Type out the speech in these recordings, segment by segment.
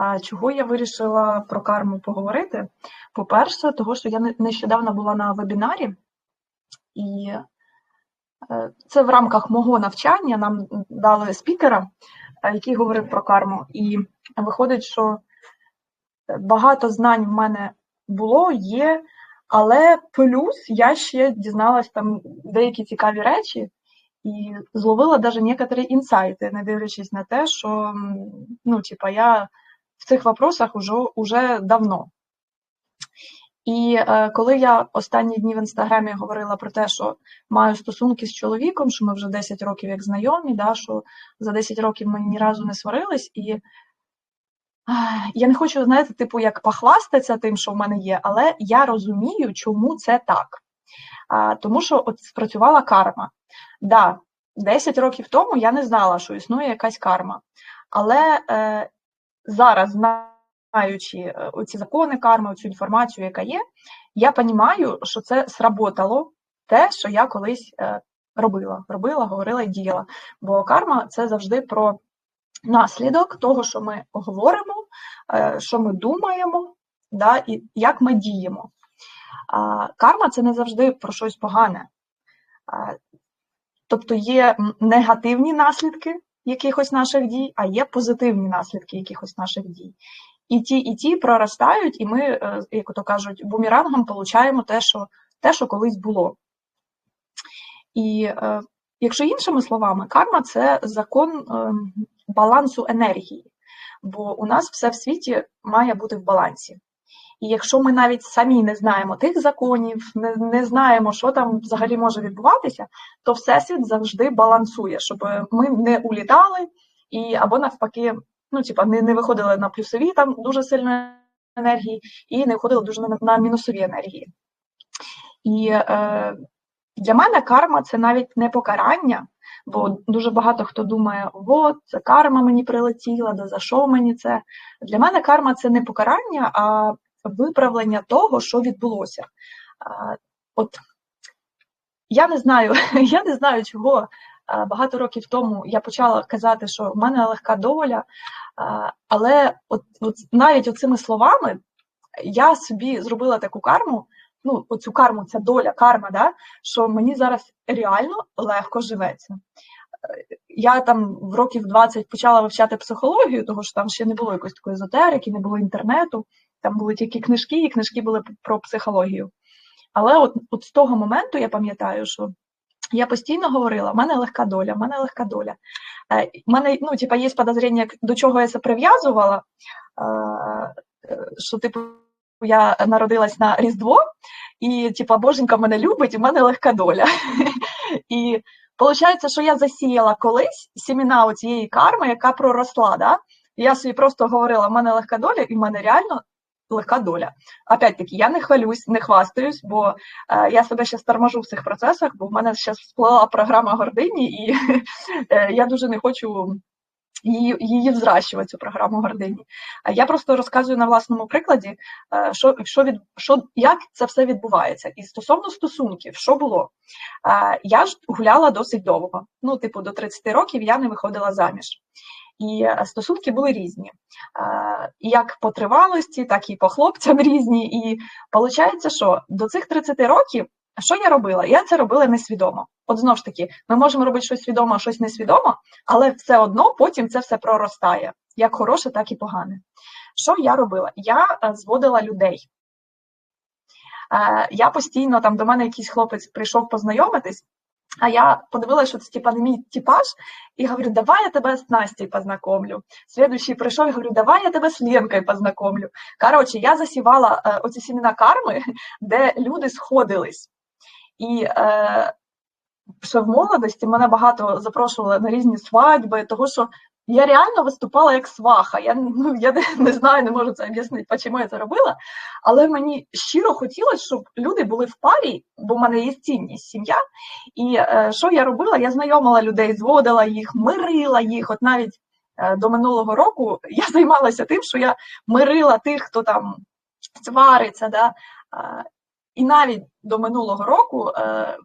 А чого я вирішила про карму поговорити? По-перше, того, що я нещодавно була на вебінарі, і е, це в рамках мого навчання нам дали спікера, е, який говорив про карму. І виходить, що багато знань в мене було, є, але плюс я ще дізналась там деякі цікаві речі. І зловила навіть некоторі інсайти, не дивлячись на те, що ну, типа, я цих вопросах уже, уже давно. І е, коли я останні дні в інстаграмі говорила про те, що маю стосунки з чоловіком, що ми вже 10 років як знайомі, да, що за 10 років ми ні разу не сварились, і е, я не хочу, знаєте, типу, як похвастатися тим, що в мене є, але я розумію, чому це так. А, Тому що от спрацювала карма. Да, 10 років тому я не знала, що існує якась карма. Але е, зараз, знаючи е, ці закони карми, цю інформацію, яка є, я розумію, що це сработало те, що я колись е, робила, робила, говорила і діяла. Бо карма це завжди про наслідок того, що ми говоримо, е, що ми думаємо, да, і як ми діємо. Карма це не завжди про щось погане. Тобто є негативні наслідки якихось наших дій, а є позитивні наслідки якихось наших дій. І ті, і ті проростають, і ми, е, як то кажуть, бумерангом получаємо те, що те, що колись було. І е, якщо іншими словами, карма це закон е, балансу енергії, бо у нас все в світі має бути в балансі. І якщо ми навіть самі не знаємо тих законів, не не знаємо, що там взагалі може відбуватися, то всесвіт завжди балансує, щоб ми не улітали і або навпаки, ну типа не не виходили на плюсові там дуже сильної енергії, і не виходили дуже на, на мінусові енергії. І е, для мене карма це навіть не покарання, бо дуже багато хто думає, от це карма мені прилетіла, да за що мені це? Для мене карма це не покарання, а виправлення того, що відбулося. От я не знаю, я не знаю, чого багато років тому я почала казати, що в мене легка доля, але от, от навіть оцими словами я собі зробила таку карму. Ну, оцю карму, ця доля, карма, да, що мені зараз реально легко живеться. Я там в років 20 почала вивчати психологію, тому що там ще не було якоїсь такої езотерики, не було інтернету. Там були тільки книжки, і книжки були про психологію. Але от от з того моменту я пам'ятаю, що я постійно говорила: в мене легка доля, в мене легка доля. Е, мене ну, типа, є подозріння, до чого я це прив'язувала, е, що типу. Я народилась на Різдво, і, типа, Боженька мене любить, і в мене легка доля. І виходить, що я засіяла колись сіміна цієї карми, яка проросла. Да? Я собі просто говорила, в мене легка доля, і в мене реально легка доля. Опять-таки, я не хвалюсь, не хвастаюсь, бо е, я себе ще торможу в цих процесах, бо в мене ще сплила програма гордині, і е, я дуже не хочу її її взращувати, цю програму гордині. Я просто розказую на власному прикладі, е, що, що від, що, як це все відбувається. І стосовно стосунків, що було? Е, я ж гуляла досить довго. Ну, типу, до 30 років я не виходила заміж. І е, стосунки були різні, як по тривалості, так і по хлопцям різні. І виходить, що до цих 30 років, що я робила? Я це робила несвідомо. От знову ж таки, ми можемо робити щось свідомо, а щось несвідомо, але все одно потім це все проростає, як хороше, так і погане. Що я робила? Я е, зводила людей. Я постійно там до мене якийсь хлопець прийшов познайомитись. А я подивилася, що це типа не мій типаж, і говорю, давай я тебе з Настей познакомлю. Слідуючий прийшов і говорю, давай я тебе з Ленкою познакомлю. Коротше, я засівала е, оці сімена карми, де люди сходились. І е, ще в молодості мене багато запрошували на різні свадьби, того що я реально виступала як сваха. Я ну, я не, не знаю, не можу це об'яснити, чому я це робила. Але мені щиро хотілося, щоб люди були в парі, бо в мене є цінність сім'я. І е, що я робила? Я знайомила людей, зводила їх, мирила їх. От навіть е, до минулого року я займалася тим, що я мирила тих, хто там свариться. Да? Е, і навіть до минулого року. Е,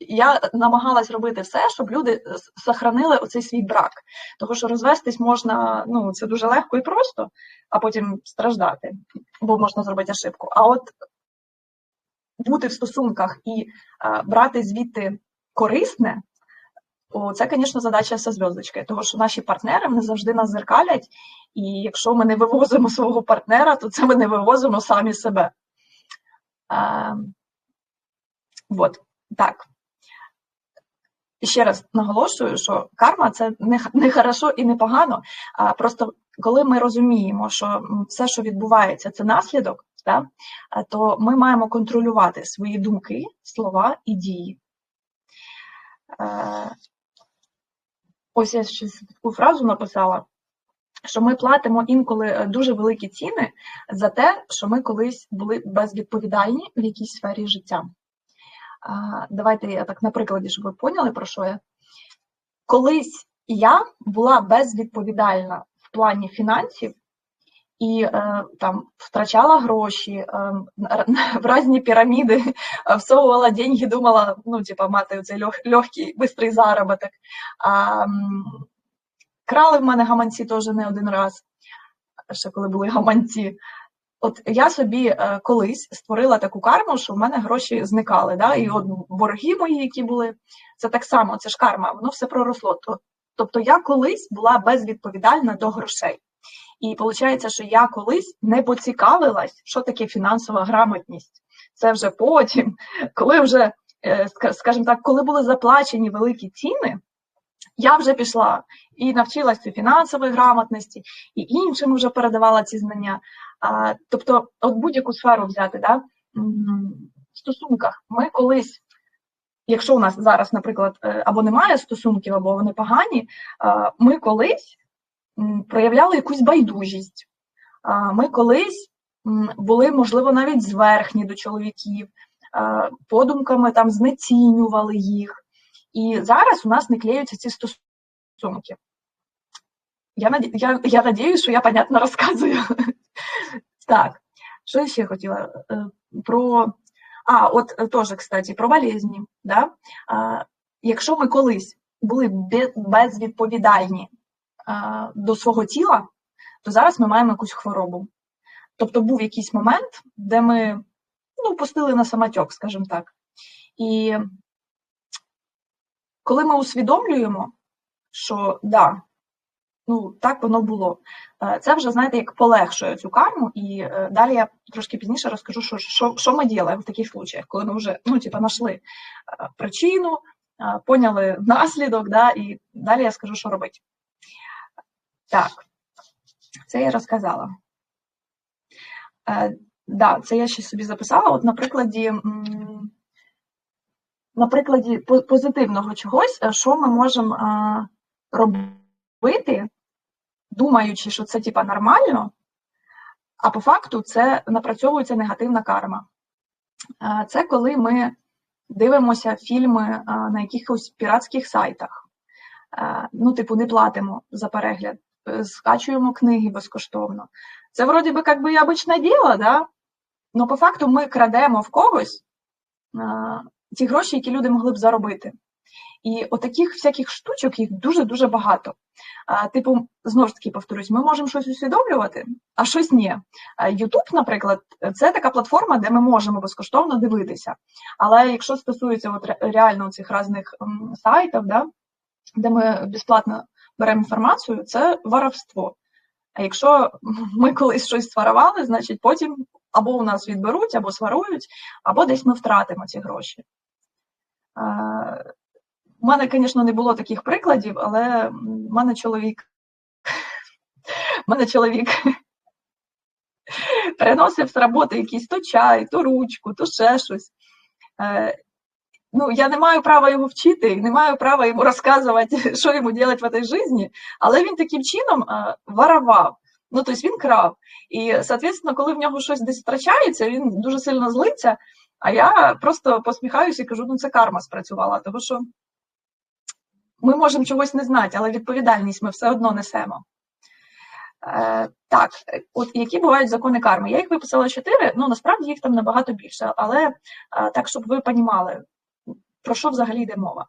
я намагалась робити все, щоб люди сохранили оцей свій брак. Тому що розвестись можна, ну це дуже легко і просто, а потім страждати, бо можна зробити ошибку. А от бути в стосунках і а, брати звідти корисне, о, це, звісно, задача все зв'язочки, тому що наші партнери вони завжди нас зеркалять, і якщо ми не вивозимо свого партнера, то це ми не вивозимо самі себе. А, вот, так. ще раз наголошую, що карма це не хорошо і не погано. Просто коли ми розуміємо, що все, що відбувається, це наслідок, да, то ми маємо контролювати свої думки, слова і дії. Е, ось я ще таку фразу написала, що ми платимо інколи е, дуже великі ціни за те, що ми колись були безвідповідальні в якійсь сфері життя. Давайте я так на прикладі, щоб ви поняли, про що я. Колись я була безвідповідальна в плані фінансів і е, там втрачала гроші, е, в різні піраміди всовувала деньги, думала, ну, типа, мати цей лег, легкий, бистрий заробіток. Крали в мене гаманці теж не один раз, ще коли були гаманці. От я собі е, колись створила таку карму, що в мене гроші зникали. Да? І от борги мої, які були, це так само, це ж карма, воно все проросло. Тобто я колись була безвідповідальна до грошей. І виходить, що я колись не поцікавилась, що таке фінансова грамотність. Це вже потім, коли вже, е, скажімо так, коли були заплачені великі ціни, я вже пішла і навчилася фінансової грамотності, і іншим вже передавала ці знання. А, Тобто, от будь-яку сферу взяти, да, в стосунках ми колись. Якщо у нас зараз, наприклад, е, або немає стосунків, або вони погані, ми колись проявляли якусь байдужість. Ми колись були, можливо, навіть зверхні до чоловіків, подумками там знецінювали їх. І зараз у нас не клеються ці стосунки. Я я, я надіюсь, що я понятно розказую. Так, що я ще хотіла? Е, про. А, от е, теж, кстати, про болезні. Да? Якщо ми колись були безвідповідальні до свого тіла, то зараз ми маємо якусь хворобу. Тобто був якийсь момент, де ми ну, пустили на самотьок, скажімо так. І коли ми усвідомлюємо, що да, ну так воно було, е, це вже, знаєте, як полегшує цю карму, і е, далі я трошки пізніше розкажу, що що, що ми робимо в таких случаях, коли ми вже ну, типу, знайшли е, причину, поняли наслідок, да, і далі я скажу, що робити. Так, це я розказала. Да, це я ще собі записала. От на прикладі на прикладі позитивного чогось, е, що ми можемо е, робити, думаючи, що це типа нормально, а по факту це напрацьовується негативна карма. Е, це коли ми дивимося фільми на якихось піратських сайтах, ну, типу, не платимо за перегляд, скачуємо книги безкоштовно. Це вроді би як би обичне діло, да? але по факту ми крадемо в когось ті гроші, які люди могли б заробити. І отаких всяких штучок їх дуже-дуже багато. Типу, знову ж таки повторюсь, ми можемо щось усвідомлювати, а щось ні. Ютуб, наприклад, це така платформа, де ми можемо безкоштовно дивитися. Але якщо стосується от реально цих різних сайтів, да, де ми безплатно беремо інформацію, це воровство. А якщо ми колись щось сварували, значить потім або у нас відберуть, або сварують, або десь ми втратимо ці гроші. У мене, звісно, не було таких прикладів, але в мене чоловік в мене чоловік приносив з роботи якийсь то чай, то ручку, то ще щось. Е, ну, Я не маю права його вчити, не маю права йому розказувати, що йому робити в цій житті, але він таким чином е, воровав. Ну, тобто він крав. І, соответственно, коли в нього щось десь втрачається, він дуже сильно злиться. А я просто посміхаюся і кажу, ну це карма спрацювала, тому що ми можемо чогось не знати, але відповідальність ми все одно несемо. Е, Так, от які бувають закони карми? Я їх виписала чотири, ну насправді їх там набагато більше, але е, так, щоб ви розуміли, про що взагалі йде мова?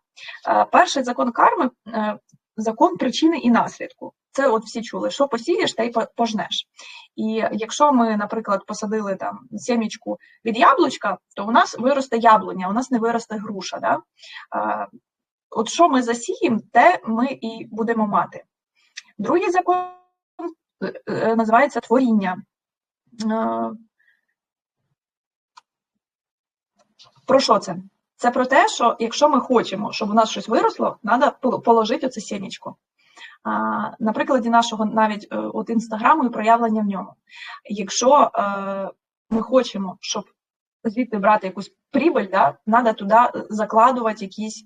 Перший закон карми закон причини і наслідку. Це от всі чули, що посієш, та й пожнеш. І якщо ми, наприклад, посадили там сімічку від яблучка, то у нас виросте яблуня, у нас не виросте груша. Да? От що ми засіємо, те ми і будемо мати. Другий закон е, е, називається творіння. Про що це? Це про те, що якщо ми хочемо, щоб у нас щось виросло, треба положити оце сімечко. На прикладі нашого навіть е, от інстаграму і проявлення в ньому. Якщо е, ми хочемо, щоб звідти брати якусь прибыль, да, треба туди закладувати якісь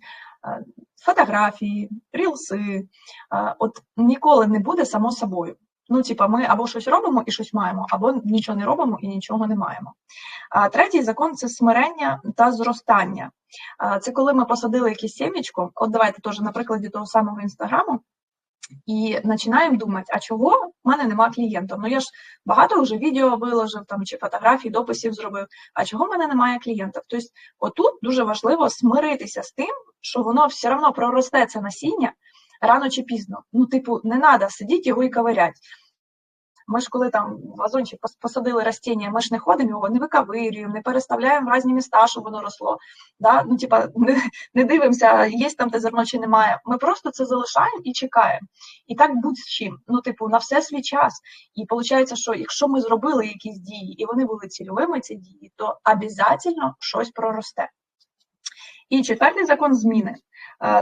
е, фотографії, рілси. От ніколи не буде само собою. Ну, типа, ми або щось робимо і щось маємо, або нічого не робимо і нічого не маємо. А третій закон це смирення та зростання. Це коли ми посадили якесь сімечко, от давайте теж на прикладі того самого інстаграму, і починаємо думати, а чого в мене нема клієнтів? Ну я ж багато вже відео виложив там чи фотографій, дописів зробив. А чого в мене немає клієнтів? Тобто, отут дуже важливо смиритися з тим, що воно все одно проросте це насіння рано чи пізно. Ну, типу, не треба сидіти його і ковирять. Ми ж коли там вазончик посадили растіння, ми ж не ходимо його, не викавирюємо, не переставляємо в різні міста, щоб воно росло. Да? Ну, типа, не, не дивимося, є там те зерно чи немає. Ми просто це залишаємо і чекаємо. І так будь-з чим. Ну, типу, на все свій час. І виходить, що якщо ми зробили якісь дії, і вони були цільовими, ці дії, то обов'язково щось проросте. І четвертий закон зміни.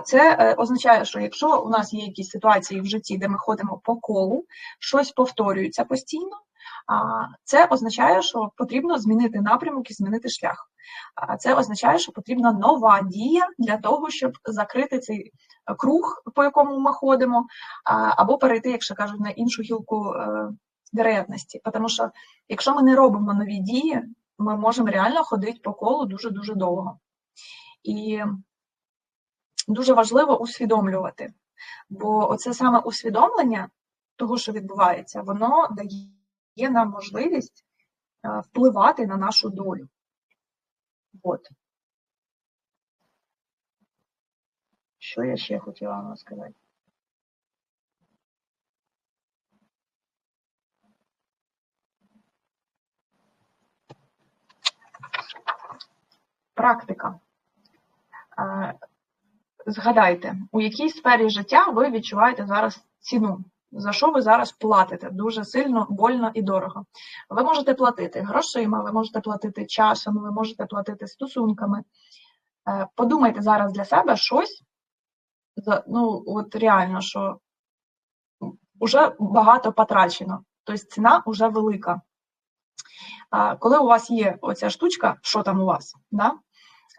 Це е, означає, що якщо у нас є якісь ситуації в житті, де ми ходимо по колу, щось повторюється постійно, це означає, що потрібно змінити напрямок і змінити шлях. Це означає, що потрібна нова дія для того, щоб закрити цей круг, по якому ми ходимо, або перейти, якщо кажуть, на іншу гілку е, вероятності. Тому що якщо ми не робимо нові дії, ми можемо реально ходити по колу дуже-дуже довго. І дуже важливо усвідомлювати. Бо оце саме усвідомлення того, що відбувається, воно дає нам можливість е, впливати на нашу долю. От. Що я ще хотіла вам сказати? Практика. Згадайте, у якій сфері життя ви відчуваєте зараз ціну, за що ви зараз платите дуже сильно, больно і дорого. Ви можете платити грошима, ви можете платити часом, ви можете платити стосунками. Е, подумайте зараз для себе щось, ну, от реально, що вже багато потрачено, тобто ціна вже велика. Коли у вас є оця штучка, що там у вас, да?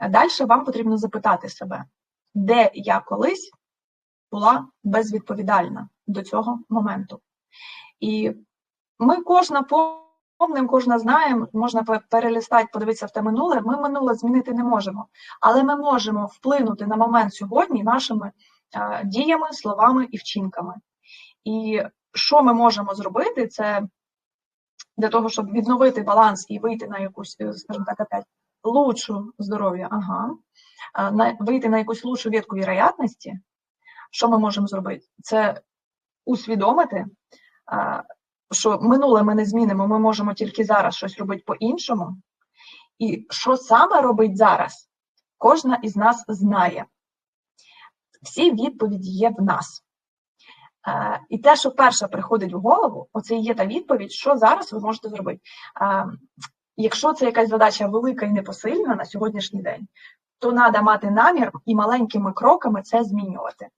далі вам потрібно запитати себе, де я колись була безвідповідальна до цього моменту. І ми кожна помним, кожна знаємо, можна перелістати, подивитися в те минуле. Ми минуле змінити не можемо, але ми можемо вплинути на момент сьогодні нашими діями, словами і вчинками. І що ми можемо зробити, це для того, щоб відновити баланс і вийти на якусь, скажімо так, опять лучшу здоров'я, ага, вийти на якусь лучшу ветку вероятності, що ми можемо зробити? Це усвідомити, що минуле ми не змінимо, ми можемо тільки зараз щось робити по-іншому. І що саме робить зараз, кожна із нас знає. Всі відповіді є в нас. І те, що перше приходить в голову, оце і є та відповідь, що зараз ви можете зробити. Якщо це якась задача велика і непосильна на сьогоднішній день, то треба мати намір і маленькими кроками це змінювати.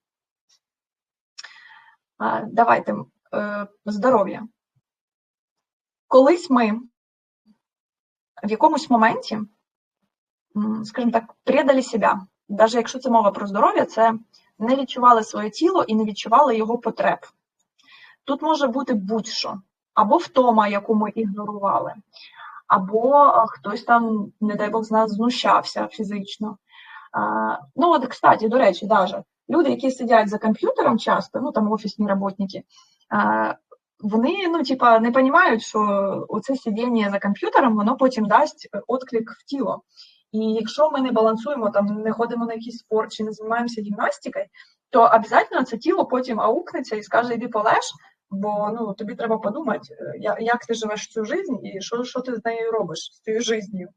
Давайте е, здоров'я. Колись ми в якомусь моменті, скажімо так, предали себе. Навіть якщо це мова про здоров'я, це не відчували своє тіло і не відчували його потреб. Тут може бути будь-що, або втома, яку ми ігнорували, або хтось там, не дай Бог з нас знущався фізично. Ну, от, кстати, до речі, даже люди, які сидять за комп'ютером часто, ну там офісні роботники, вони ну, типа, не розуміють, що оце сидіння за комп'ютером, воно потім дасть відклик в тіло. І якщо ми не балансуємо, там не ходимо на якийсь спорт чи не займаємося гімнастикою, то обов'язково це тіло потім аукнеться і скаже, йди полеж, бо ну, тобі треба подумати, е, як ти живеш цю життя і що що ти з нею робиш, з цією життю.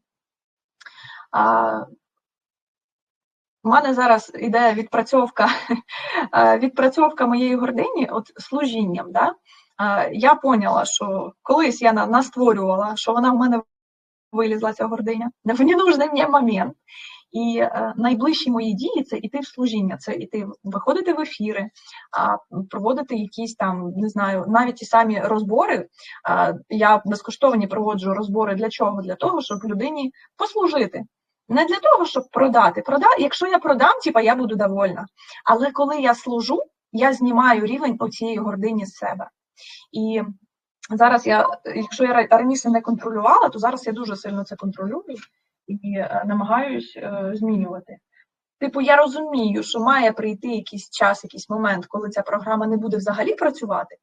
У мене зараз іде відпрацьовка е, відпрацьовка моєї гордині от служінням. Да? Я поняла, що колись я настворювала, що вона в мене вилізла ця гординя. В нужний мені момент. І е, найближчі мої дії це іти в служіння, це іти виходити в ефіри, проводити якісь там, не знаю, навіть ті самі розбори. Я безкоштовні проводжу розбори для чого? Для того, щоб людині послужити. Не для того, щоб продати. Прода... Якщо я продам, типа я буду довольна. Але коли я служу, я знімаю рівень оцієї гордині з себе. І зараз я, якщо я раніше не контролювала, то зараз я дуже сильно це контролюю і е, намагаюсь е, змінювати. Типу, я розумію, що має прийти якийсь час, якийсь момент, коли ця програма не буде взагалі працювати,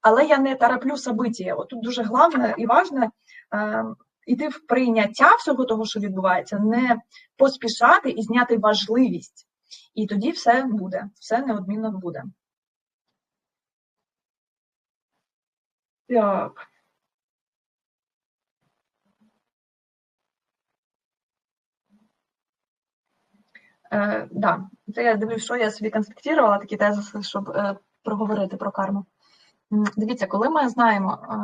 але я не тараплю события. От тут дуже головне і важне е, йти в прийняття всього того, що відбувається, не поспішати і зняти важливість. І тоді все буде, все неодмінно буде. Так. Е, да, це я дивлюсь, що я собі конспектувала такі тези, щоб е, проговорити про карму. Дивіться, коли ми знаємо, е,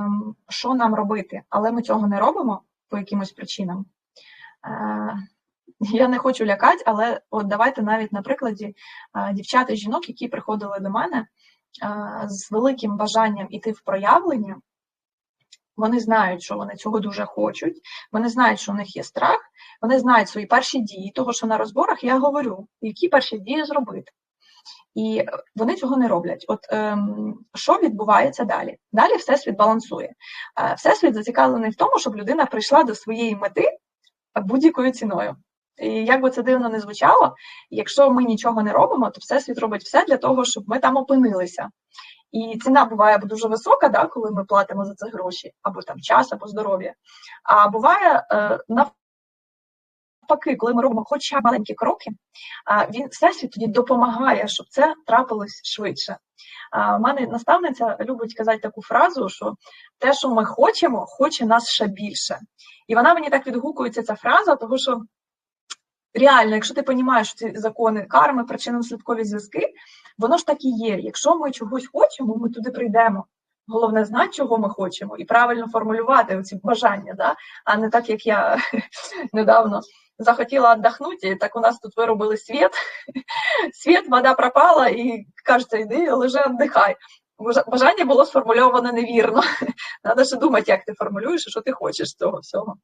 що нам робити, але ми цього не робимо по якимось причинам. Е, я не хочу лякати, але от давайте навіть на прикладі е, дівчат і жінок, які приходили до мене е, з великим бажанням іти в проявлення. Вони знають, що вони цього дуже хочуть, вони знають, що у них є страх, вони знають свої перші дії, того, що на розборах я говорю, які перші дії зробити. І вони цього не роблять. От ем, що відбувається далі? Далі всесвіт балансує. Е, всесвіт зацікавлений в тому, щоб людина прийшла до своєї мети будь-якою ціною. І як би це дивно не звучало, якщо ми нічого не робимо, то всесвіт робить все для того, щоб ми там опинилися. І ціна буває дуже висока, да, коли ми платимо за це гроші, або там час, або здоров'я. А буває е, навпаки, коли ми робимо хоча б маленькі кроки, він всесвіт тоді допомагає, щоб це трапилось швидше. У мене наставниця любить казати таку фразу, що те, що ми хочемо, хоче нас ще більше. І вона мені так відгукується, ця фраза, тому що реально, якщо ти розумієш ці закони карми, причинно-слідкові зв'язки, воно ж так і є. Якщо ми чогось хочемо, ми туди прийдемо. Головне знати, чого ми хочемо, і правильно формулювати ці бажання, да? а не так, як я недавно захотіла віддохнути, так у нас тут виробили світ. Світ, вода пропала, і кажеться, йди, лежи, віддихай. Бажання було сформульоване невірно. Треба ще думати, як ти формулюєш і що ти хочеш з цього всього.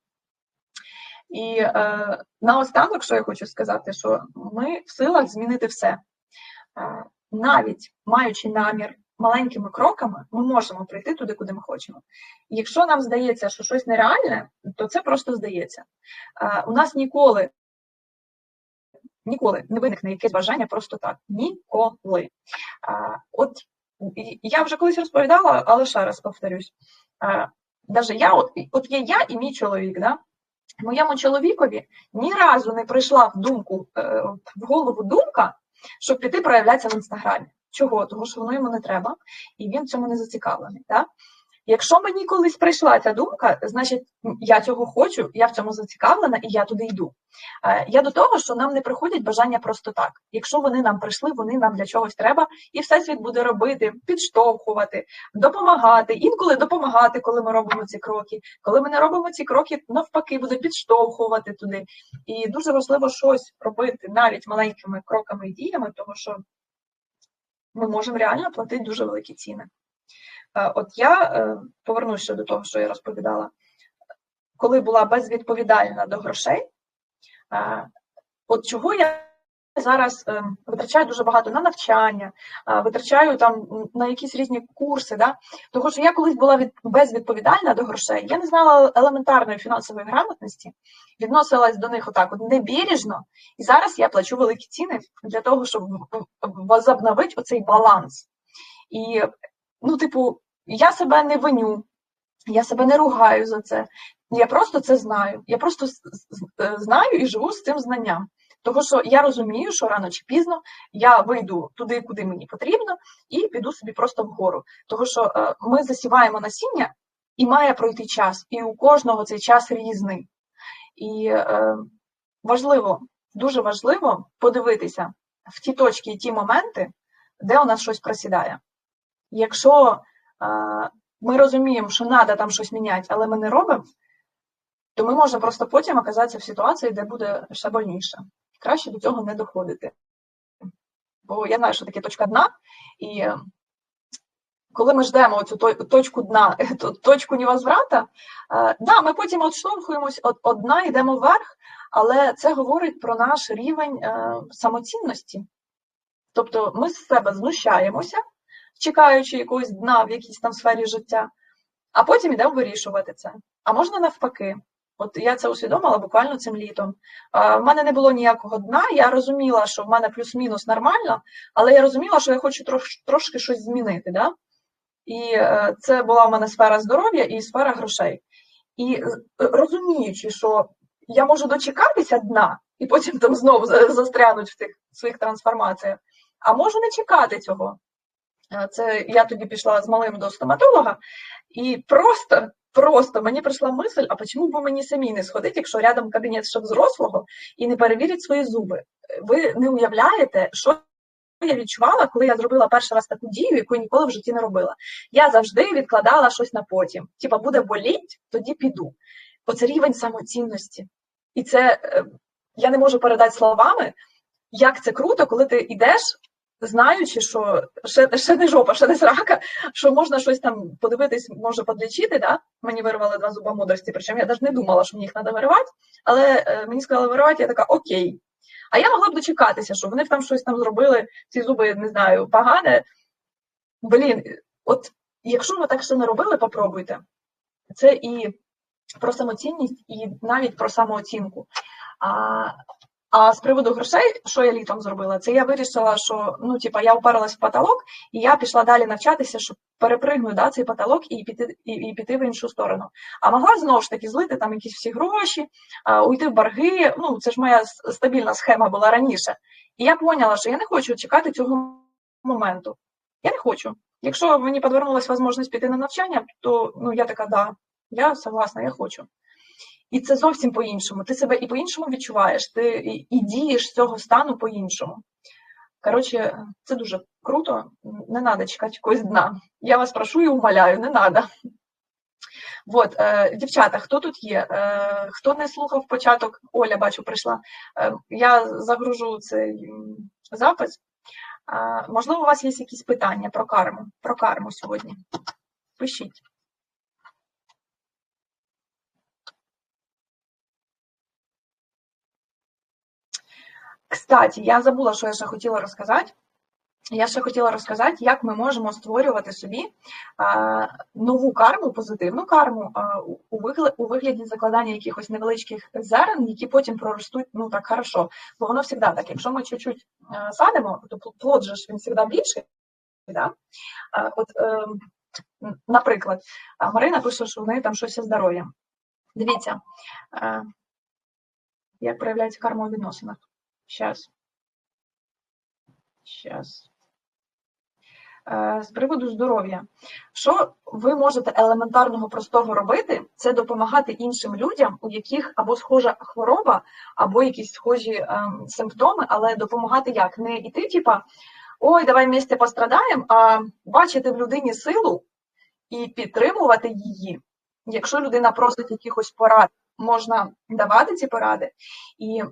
І е, наостанок, що я хочу сказати, що ми в силах змінити все. Е, навіть маючи намір маленькими кроками, ми можемо прийти туди, куди ми хочемо. Якщо нам здається, що щось нереальне, то це просто здається. Е, у нас ніколи. Ніколи не виникне якесь бажання просто так. Ніколи. А, е, От я вже колись розповідала, але ще раз повторюсь. А, Даже я, от от є я і мій чоловік, да? Моєму чоловікові ні разу не прийшла в думку, е, в голову думка, щоб піти проявлятися в інстаграмі. Чого? Тому що воно йому не треба, і він в цьому не зацікавлений. Так? Якщо мені колись прийшла ця думка, значить я цього хочу, я в цьому зацікавлена і я туди йду. Е, я до того, що нам не приходять бажання просто так. Якщо вони нам прийшли, вони нам для чогось треба, і всесвіт буде робити, підштовхувати, допомагати, інколи допомагати, коли ми робимо ці кроки. Коли ми не робимо ці кроки, навпаки, буде підштовхувати туди. І дуже важливо щось робити навіть маленькими кроками і діями, тому що ми можемо реально платити дуже великі ціни. Е, от я е, повернуся до того, що я розповідала, коли була безвідповідальна до грошей, е, от чого я зараз витрачаю дуже багато на навчання, витрачаю там на якісь різні курси, да? тому що я колись була від, безвідповідальна до грошей, я не знала елементарної фінансової грамотності, відносилась до них отак от небережно, і зараз я плачу великі ціни для того, щоб возобновити оцей баланс. І, ну, типу, я себе не виню. Я себе не ругаю за це. Я просто це знаю. Я просто е, знаю і живу з цим знанням. Тому що я розумію, що рано чи пізно я вийду туди, куди мені потрібно, і піду собі просто вгору. Тому що е, ми засіваємо насіння, і має пройти час, і у кожного цей час різний. І е, важливо, дуже важливо подивитися в ті точки і ті моменти, де у нас щось просідає. Якщо ми розуміємо, що треба там щось міняти, але ми не робимо, то ми можемо просто потім оказатися в ситуації, де буде ще больніше. Краще до цього не доходити. Бо я знаю, що таке точка дна, і коли ми ждемо цю точку дна, точку невозврата, е, да, ми потім відштовхуємось від дна, йдемо вверх, але це говорить про наш рівень е, самоцінності. Тобто ми з себе знущаємося, чекаючи якогось дна в якійсь там сфері життя, а потім йдемо вирішувати це. А можна навпаки. От я це усвідомила буквально цим літом. В мене не було ніякого дна, я розуміла, що в мене плюс-мінус нормально, але я розуміла, що я хочу трош, трошки щось змінити. Да? І е, це була в мене сфера здоров'я і сфера грошей. І е, розуміючи, що я можу дочекатися дна, і потім там знову застрянуть в тих своїх трансформаціях, а можу не чекати цього. Е, це я тоді пішла з малим до стоматолога, і просто просто мені прийшла мисль, а чому б мені самі не сходити, якщо рядом кабінет ще взрослого і не перевірить свої зуби? Ви не уявляєте, що я відчувала, коли я зробила перший раз таку дію, яку ніколи в житті не робила. Я завжди відкладала щось на потім. Типа буде боліть, тоді піду. Бо це рівень самоцінності. І це е, я не можу передати словами, як це круто, коли ти йдеш, знаючи, що ще ще не жопа, ще не срака, що можна щось там подивитись, може подлічити. Да? Мені вирвали два зуба мудрості, причому я навіть не думала, що мені їх треба виривати, але е, мені сказали виривати, я така окей. А я могла б дочекатися, що вони там щось там зробили, ці зуби, не знаю, погане. Блін, от якщо ви так ще не робили, попробуйте. Це і про самоцінність, і навіть про самооцінку. А а з приводу грошей, що я літом зробила, це я вирішила, що ну, типа, я уперлась в потолок, і я пішла далі навчатися, щоб перепригнути да, цей потолок і піти і, і піти в іншу сторону. А могла знову ж таки злити там якісь всі гроші, а, уйти в борги. Ну, це ж моя стабільна схема була раніше. І я поняла, що я не хочу чекати цього моменту. Я не хочу. Якщо мені подвернулася можливість піти на навчання, то ну, я така, да, я согласна, я хочу. І це зовсім по-іншому. Ти себе і по-іншому відчуваєш, ти і дієш з цього стану по-іншому. Коротше, це дуже круто, не треба чекати якогось дна. Я вас прошу і умоляю, не треба. От, е, дівчата, хто тут є? Е, Хто не слухав початок, Оля, бачу, прийшла. Е, Я загружу цей запис. Е, можливо, у вас є якісь питання про карму, про карму сьогодні? Пишіть. Кстати, я забула, що я ще хотіла розказати. Я ще хотіла розказати, як ми можемо створювати собі нову карму, позитивну карму у вигляді, закладання якихось невеличких зерен, які потім проростуть ну так хорошо. Бо воно завжди так. Якщо ми чуть-чуть садимо, то плод же ж він завжди більший. Да? От, е, Наприклад, Марина пише, що в неї там щось зі здоров'ям. Дивіться, як проявляється карма у відносинах. Щас. Щас. Е, з приводу здоров'я, що ви можете елементарного простого робити, це допомагати іншим людям, у яких або схожа хвороба, або якісь схожі ем, симптоми, але допомагати як? Не йти, типа, ой, давай місце пострадаємо, а бачити в людині силу і підтримувати її. Якщо людина просить якихось порад, можна давати ці поради. І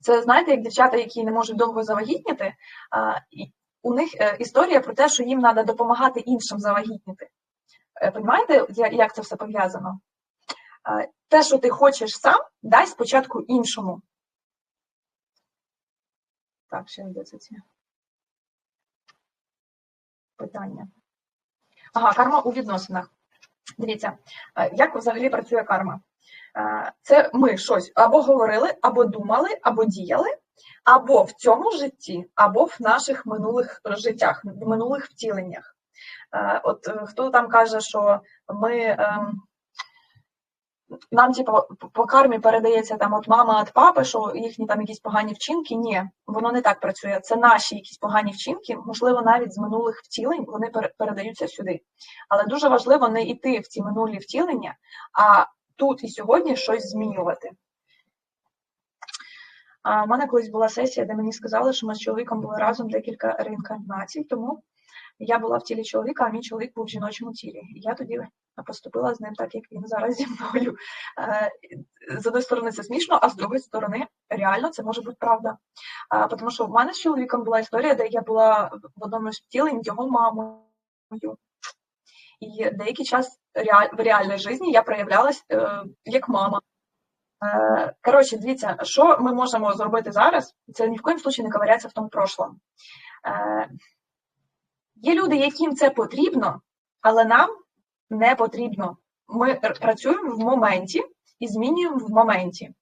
це знаєте, як дівчата, які не можуть довго завагітніти, у них е, історія про те, що їм треба допомагати іншим завагітніти. Е, Понимаєте, як це все пов'язано? Те, що ти хочеш сам, дай спочатку іншому. Так, ще де це ці питання. Ага, карма у відносинах. Дивіться, е, як взагалі працює карма? Це ми щось або говорили, або думали, або діяли, або в цьому житті, або в наших минулих життях, в минулих втіленнях. Е, От е, хто там каже, що ми. ем, нам, типу, по кармі передається там от мама від папи, що їхні там якісь погані вчинки. Ні, воно не так працює. Це наші якісь погані вчинки, можливо, навіть з минулих втілень вони передаються сюди. Але дуже важливо не йти в ці минулі втілення, а тут і сьогодні щось змінювати. У мене колись була сесія, де мені сказали, що ми з чоловіком були разом декілька реінкарнацій, тому я була в тілі чоловіка, а мій чоловік був в жіночому тілі. Я тоді поступила з ним так, як він зараз зі мною. Е, З одної сторони, це смішно, а з другої сторони, реально це може бути правда. Тому що в мене з чоловіком була історія, де я була в одному з втілень його мамою. І деякий час в реальній житті я проявлялась е, як мама. Е, Коротше, дивіться, що ми можемо зробити зараз, це ні в коїм случаї не ковирятися в тому прошлому. Е, Є люди, яким це потрібно, але нам не потрібно. Ми працюємо в моменті і змінюємо в моменті.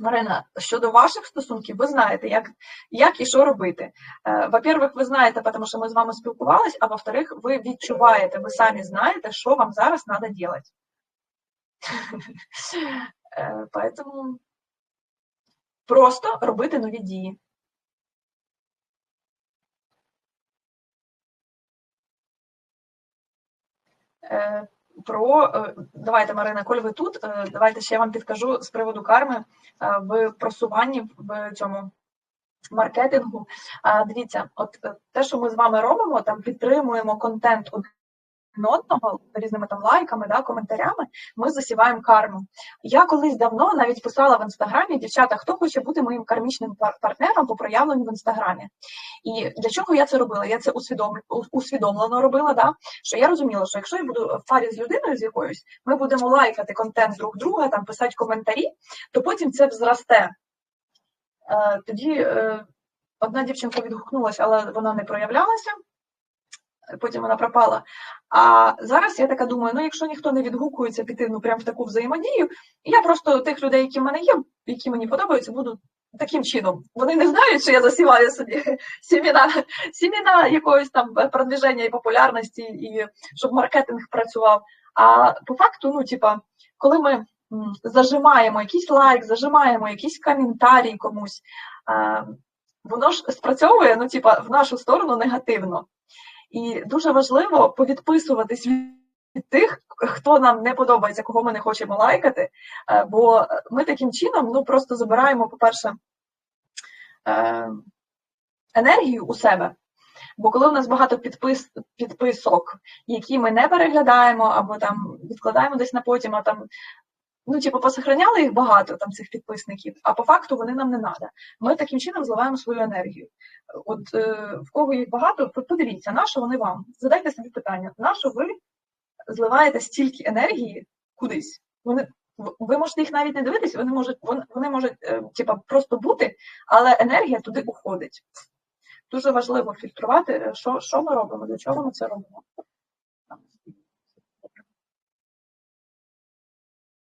Марина, щодо ваших стосунків, ви знаєте, як, як і що робити. Е, Во-первых, ви знаєте, тому що ми з вами спілкувалися, а во-вторых, ви відчуваєте, ви самі знаєте, що вам зараз треба робити. Е, Поэтому просто робити нові дії. про е, давайте, Марина, коль ви тут, е, давайте ще я вам підкажу з приводу карми е, в просуванні в цьому маркетингу. Дивіться, от те, що ми з вами робимо, там підтримуємо контент одного різними там лайками, да, коментарями, ми засіваємо карму. Я колись давно навіть писала в інстаграмі, дівчата, хто хоче бути моїм кармічним партнером по проявленню в інстаграмі. І для чого я це робила? Я це усвідом... усвідомлено робила, да? що я розуміла, що якщо я буду в парі з людиною з якоюсь, ми будемо лайкати контент друг друга, там писати коментарі, то потім це зросте. Е, Тоді е, одна дівчинка відгукнулася, але вона не проявлялася. Потім вона пропала. А зараз я така думаю: ну якщо ніхто не відгукується піти ну прям в таку взаємодію, я просто тих людей, які в мене є, які мені подобаються, буду таким чином. Вони не знають, що я засіваю собі сіміна, сіміна якогось там продвіження і популярності, і щоб маркетинг працював. А по факту, ну, типа, коли ми зажимаємо якийсь лайк, зажимаємо якийсь коментарій комусь, воно ж спрацьовує, ну, типа, в нашу сторону негативно. І дуже важливо повідписуватись від тих, хто нам не подобається, кого ми не хочемо лайкати, е, бо ми таким чином ну, просто забираємо, по-перше, е, енергію у себе. Бо коли у нас багато підпис, підписок, які ми не переглядаємо, або там відкладаємо десь на потім, а там, ну, типу, посохраняли їх багато, там цих підписників, а по факту вони нам не треба. Ми таким чином зливаємо свою енергію. От е, в кого їх багато, то подивіться, на що вони вам? Задайте собі питання, на що ви зливаєте стільки енергії кудись? Вони ви можете їх навіть не дивитися, вони можуть, вони, можуть е, типа, просто бути, але енергія туди уходить. Дуже важливо фільтрувати, е, що, що ми робимо, для чого ми це робимо.